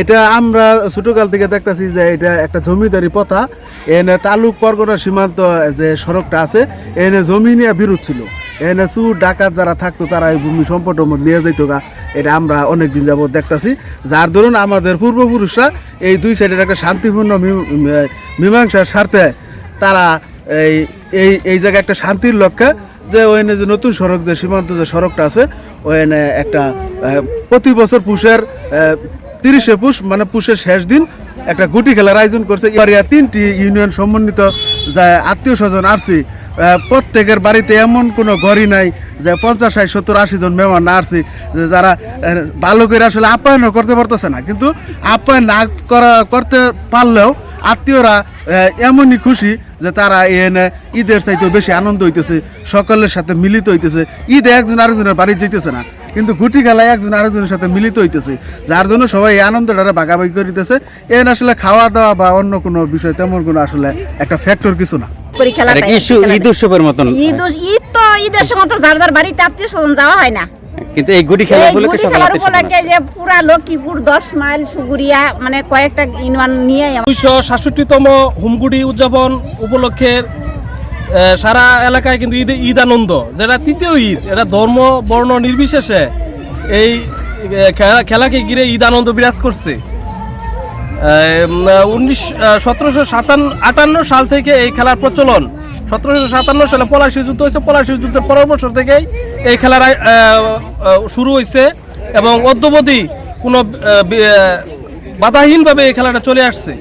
এটা আমরা ছোটকাল থেকে দেখতেছি যে এটা একটা জমিদারি পথা এনে তালুক পরগনা সীমান্ত যে সড়কটা আছে, এনে জমি নিয়ে বিরোধ ছিল। এনে চুর, ডাকাত যারা থাকতো তারা এই ভূমি সম্পদের মধ্যে নিয়ে যাইতো গা। এটা আমরা অনেক দিন যাবত দেখতাছি। যার দরুন আমাদের পূর্বপুরুষরা এই দুই সাইডের একটা শান্তিপূর্ণ মীমাংসার স্বার্থে তারা এই এই এই জায়গায় একটা শান্তির লক্ষ্যে যে ওইনে যে নতুন সড়ক যে সীমান্ত যে সড়কটা আছে ওইনে একটা প্রতি বছর পুষের তিরিশে পুষ মানে পুষের শেষ দিন একটা গুটি খেলার আয়োজন করছে। এরিয়া তিনটি ইউনিয়ন সমন্বিত যা আত্মীয় স্বজন আসছি প্রত্যেকের বাড়িতে এমন কোনো ঘরই নাই যে পঞ্চাশ ষাট সত্তর আশি জন মেহমান না আসছি যে যারা আহ, ভালো করে আসলে আপ্যায়নও করতে পারতেছে না। কিন্তু আপ্যায়ন না করা করতে পারলেও আত্মীয়রা এমনই খুশি যে তারা এনে ঈদের চাইতে বেশি আনন্দ হইতেছে সকলের সাথে মিলিত হইতেছে। ঈদে একজন আরেকজনের বাড়ি যেতেছে না কিন্তু গুটি খেলায় একজন আরেকজনের সাথে মিলিত হইতেছে যার জন্য সবাই এই আনন্দটা ভাগাভাগি করিতেছে। এন আসলে খাওয়া দাওয়া বা অন্য কোনো বিষয় তেমন কোনো আসলে একটা ফ্যাক্টর কিছু না। ঈদ উৎসবের মতন। ঈদ ঈদ তো ঈদের সময় তো যার যার বাড়িতে আত্মীয় স্বজন যাওয়া হয় না। কিন্তু এই গুটি খেলা উপলক্ষে গুড়ি খেলার উপলক্ষে যে পুরা লক্ষ্মীপুর দশ মাইল সুগুরিয়া মানে কয়েকটা ইউনিয়ন নিয়ে দুইশো সাতষট্টিতম হুমগুড়ি উদযাপন উপলক্ষে সারা এলাকায় কিন্তু ঈদ ঈদ আনন্দ। যেটা তৃতীয় ঈদ এটা ধর্ম বর্ণ নির্বিশেষে এই খেলা- খেলাকে ঘিরে ঈদ আনন্দ বিরাজ করছে। উনিশ সতেরোশো সাতান্ন আটান্ন সাল থেকে এই খেলার প্রচলন। সতেরোশো সাতান্ন সালে পলাশি যুদ্ধ হয়েছে। পলাশি যুদ্ধের পরের বছর থেকেই এই খেলার শুরু হয়েছে এবং অদ্যবধি কোনো বাধাহীনভাবে এই খেলাটা চলে আসছে।